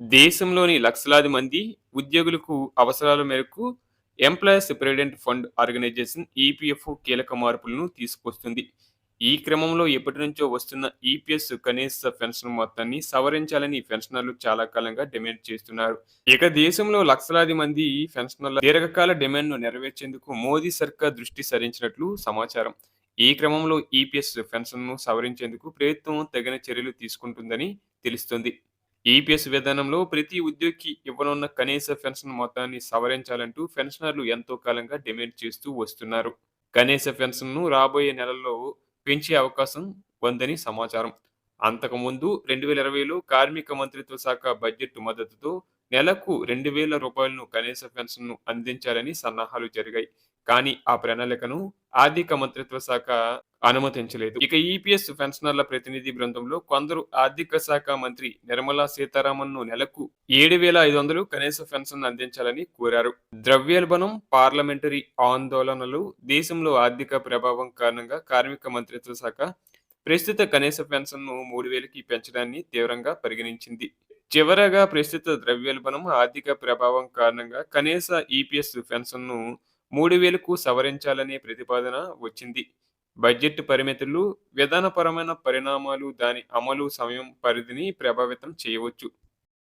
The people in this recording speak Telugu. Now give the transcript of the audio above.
దేశంలోని లక్షలాది మంది ఉద్యోగులకు అవసరాల మేరకు employees provident fund organisation EPFO కీలక మార్పులను తీసుకొస్తుంది ఈ క్రమంలో ఎప్పటి నుంచో వస్తున్న ఈపీఎస్ కనీస పెన్షన్ మొత్తాన్ని సవరించాలని పెన్షనర్లు చాలా కాలంగా డిమాండ్ చేస్తున్నారు. ఇక దేశంలో లక్షలాది మంది పెన్షనర్ల దీర్ఘకాల డిమాండ్ను నెరవేర్చేందుకు మోదీ సర్కార్ దృష్టి సారించినట్లు సమాచారం. ఈ క్రమంలో ఈపీఎస్ పెన్షన్ను సవరించేందుకు ప్రభుత్వం తగిన చర్యలు తీసుకుంటుందని తెలుస్తుంది. ఈపీఎస్ విధానంలో ప్రతి ఉద్యోగికి ఇవ్వనున్న కనీస పెన్షన్ మొత్తాన్ని సవరించాలంటూ పెన్షనర్లు ఎంతో కాలంగా డిమాండ్ చేస్తూ వస్తున్నారు. కనీస పెన్షన్ను రాబోయే నెలల్లో పెంచే అవకాశం ఉందని సమాచారం. అంతకుముందు రెండు వేల ఇరవైలో కార్మిక మంత్రిత్వ శాఖ బడ్జెట్ మద్దతుతో నెలకు రెండు వేల రూపాయలను కనీస పెన్షన్ను అందించాలని సన్నాహాలు జరిగాయి. కానీ ఆ ప్రణాళికను ఆర్థిక మంత్రిత్వ శాఖ అనుమతించలేదు. ఇక ఈపీఎస్ పెన్షనర్ల ప్రతినిధి బృందంలో కొందరు ఆర్థిక శాఖ మంత్రి నిర్మలా సీతారామన్ను నెలకు ఏడు వేల ఐదు వందలు కనీస పెన్షన్ అందించాలని కోరారు. ద్రవ్యోల్బణం పార్లమెంటరీ ఆందోళనలు దేశంలో ఆర్థిక ప్రభావం కారణంగా కార్మిక మంత్రిత్వ శాఖ ప్రస్తుత కనీస పెన్షన్ను మూడు వేలకి పెంచడాన్ని తీవ్రంగా పరిగణించింది. చివరగా ప్రస్తుత ద్రవ్యోల్బణం ఆర్థిక ప్రభావం కారణంగా కనీస ఈపీఎస్ పెన్షన్ను మూడు వేలకు సవరించాలనే ప్రతిపాదన వచ్చింది. బడ్జెట్ పరిమితులు విధానపరమైన పరిణామాలు దాని అమలు సమయం పరిధిని ప్రభావితం చేయవచ్చు.